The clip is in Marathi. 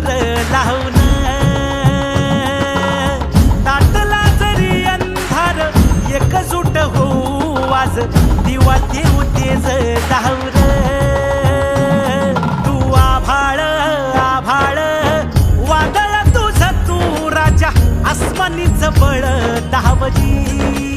जोर लावून ताटला जरी अंधार एकजूट होऊ वाज दिवा देऊ तेज धावर तू आभाळ आभाळ वादळ तुझ तू राजा आसमानीच बळ दहावजी